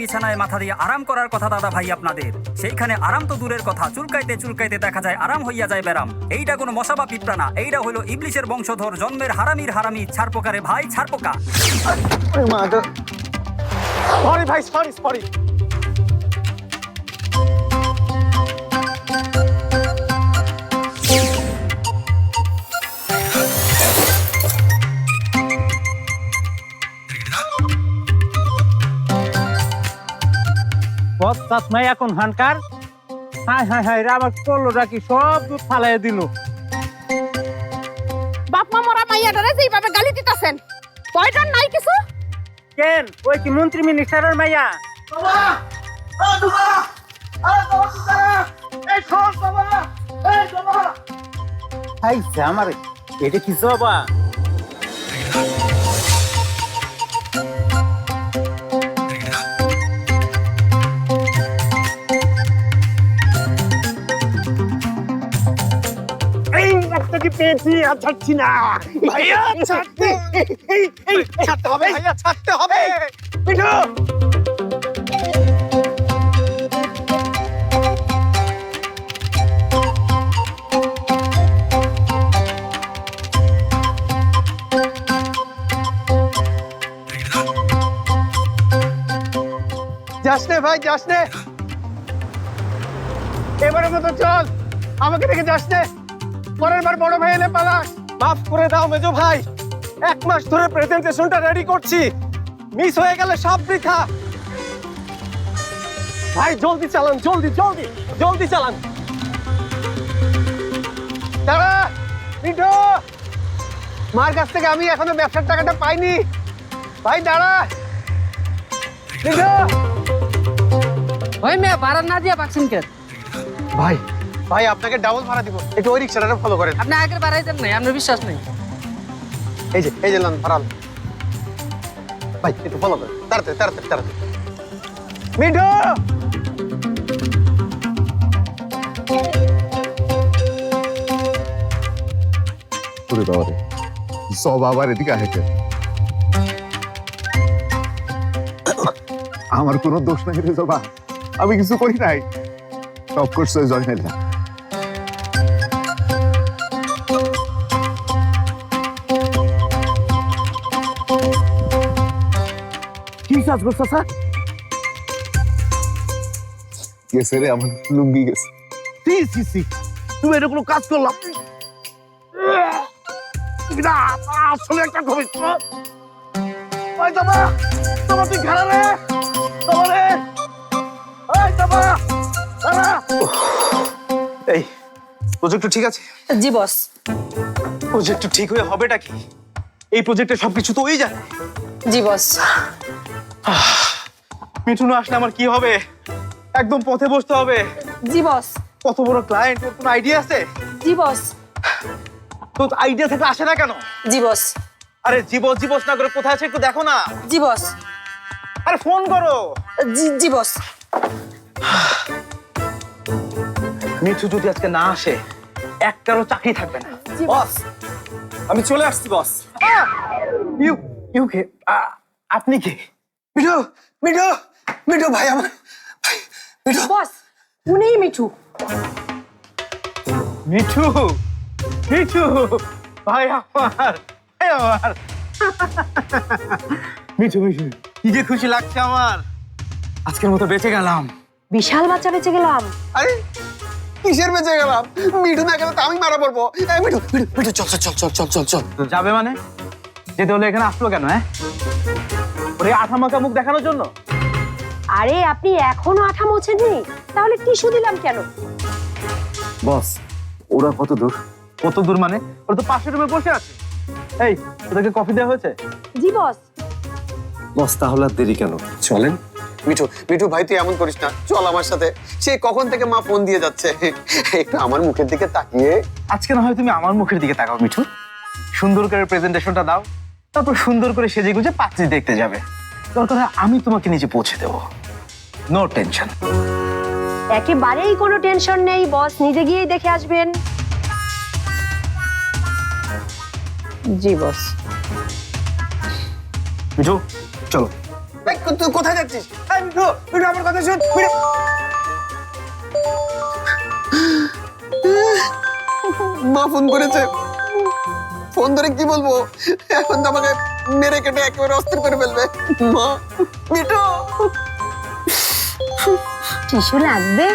বিছানায় মাথা দিয়ে আরাম করার কথা দাদা ভাই আপনাদের। সেইখানে আরাম তো দূরের কথা চুলকাইতে চুলকাইতে দেখা যায় আরাম হইয়া যায় ব্যারাম। এইটা কোনো মশা বা পিঁপড়া না এইটা হলো ইবলিশের বংশধর জন্মের হারামির হারামি ছাড়পোকারে ভাই ছাড়পোকা সরি ভাই সরি সরি পথ নাই এখন হানকার? হাই হাই হাই রে আমার কল্লোটা কি সব দুধ ফালাই দিল। বাপ মা মরা মাইয়াটারে যেইভাবে গালি দিতাছেন পয়টার নাই কিছু? কেন? ওই কি মন্ত্রী মিনিস্টারের মাইয়া? হাইছে আমার এটা কি জবা আর ছাড়ছি না। ভাইয়া ছাড়তে এই এই ছাড়তে হবে। ভাইয়া ছাড়তে হবে। মিঠু যাস নে ভাই যাস নে। এবারের মতো চল। আমাকে দেখে যাস নে। পরের বার বড় ভাই এলে পালাস। মাফ করে দাও মেজো ভাই। এক মাস ধরে প্রেজেন্টেশনটা রেডি করছি। মিস হয়ে গেলে সব বৃথা। ভাই জলদি চালান জলদি জলদি জলদি চালান। দাঁড়া মিঠু মার কাছ থেকে আমি এখনও ব্যবসার টাকাটা পাইনি। ভাই দাঁড়া। মিঠু ওই মেয়ে ভাড়া না দিয়ে পাচ্ছেন কে? ভাই ভাই আপনাকে ডাবল ভাড়া দিব। একটু ওই রিক্সাটা ফলো করেন। আপনি আগের বাড়াই দেন নাই আপনার বিশ্বাস নেই। এই যে এই যে লান ভাড়া। ভাই একটু ফলো করেন। তাড়াতাড়ি তাড়াতাড়ি তাড়াতাড়ি। মিঠু ওরে বাবারে সব আবার এদিকে আসে কেন? আমার কোনো দোষ নাই রে জবা। আমি কিছু করি নাই। সব করছে জয়নাল্লা কি কাজ করছ স্যার? গেছে রে আমার লুঙ্গি গেছে। সি সি সি। তুমি এটা কোনো কাজ করলাম না আসলে একটা ঘবিত্র ওই দাদা তোমার তুই ঘাড়া রে। তোমার ওই দাদা দাদা এই প্রজেক্ট ঠিক আছে? জি বস। প্রজেক্ট ঠিক হয়ে হবেটা কি? এই প্রজেক্টের সবকিছু তো ওই জানে জি বস। মিঠু না আসলে আমার কি হবে? একদম পথে বসতে হবে। জি বস। কত বড় ক্লায়েন্ট তোর কোনো আইডিয়া আছে? জি বস। তো আইডিয়া থেকে আসে না কেন? জি বস। আরে জীবস জীবস না করে কোথায় আছে একটু দেখো না। জি বস। আরে ফোন করো। জি জি বস। মিঠু যদি আজকে না আসে একটারও চাকরি থাকবে না। জি বস আমি চলে আসছি বস। ইউ ইউ কে আপনি কে? মিঠু মিঠু মিঠু ভাই আমার ভাই মিঠু। বস উনিই মিঠু। মিঠু মিঠু ভাই আমার ভাই আমার। মিঠু মিঠু কি যে খুশি লাগছে আমার। আজকের মতো বেঁচে গেলাম। বিশাল বাচ্চা বেঁচে গেলাম। আরে কিসের বেঁচে গেলাম? মিঠু না গেলে তো আমি মারা পড়ব। এই মিঠু মিঠু মিঠু চল চল চল চল চল চল চল। যাবে মানে? যেতে হলে এখানে আসলো কেন হ্যাঁ? ওরে আঠা মাখা মুখ দেখানোর জন্য? আরে আপনি এখনও আঠা মোছেননি? তাহলে টিস্যু দিলাম কেন? বস ওরা কত দূর? কত দূর মানে? ওরা তো পাশের রুমে বসে আছে। এই ওদেরকে কফি দেওয়া হয়েছে? জি বস। বস তাহলে আর দেরি কেন? চলেন। মিঠু মিঠু ভাই তুই এমন করিস না। চল আমার সাথে। সে কখন থেকে মা ফোন দিয়ে যাচ্ছে? একটু আমার মুখের দিকে তাকিয়ে। আজকে না হয় তুমি আমার মুখের দিকে তাকাও মিঠু। সুন্দর করে প্রেজেন্টেশনটা দাও। তারপর সুন্দর করে সেজে গুজে পাত্রী দেখতে যাবে। দরকার হয় আমি তোমাকে নিচে পৌঁছে দেবো। নো টেনশন একেবারেই কোনো টেনশন নেই বস নিজে গিয়েই দেখে আসবেন। জি বস মিঠু চলো। তুই কোথায় যাচ্ছিস? এই মিঠু মিঠু আমার কথা শোন মিঠু। মা ফোন করেছে। ফোন ধরে কি বলব? এখন তো আমাকে মেরে কেটে একেবারে অস্থির করে ফেলবে। মা, মিঠু! টিস্যু লাগবে?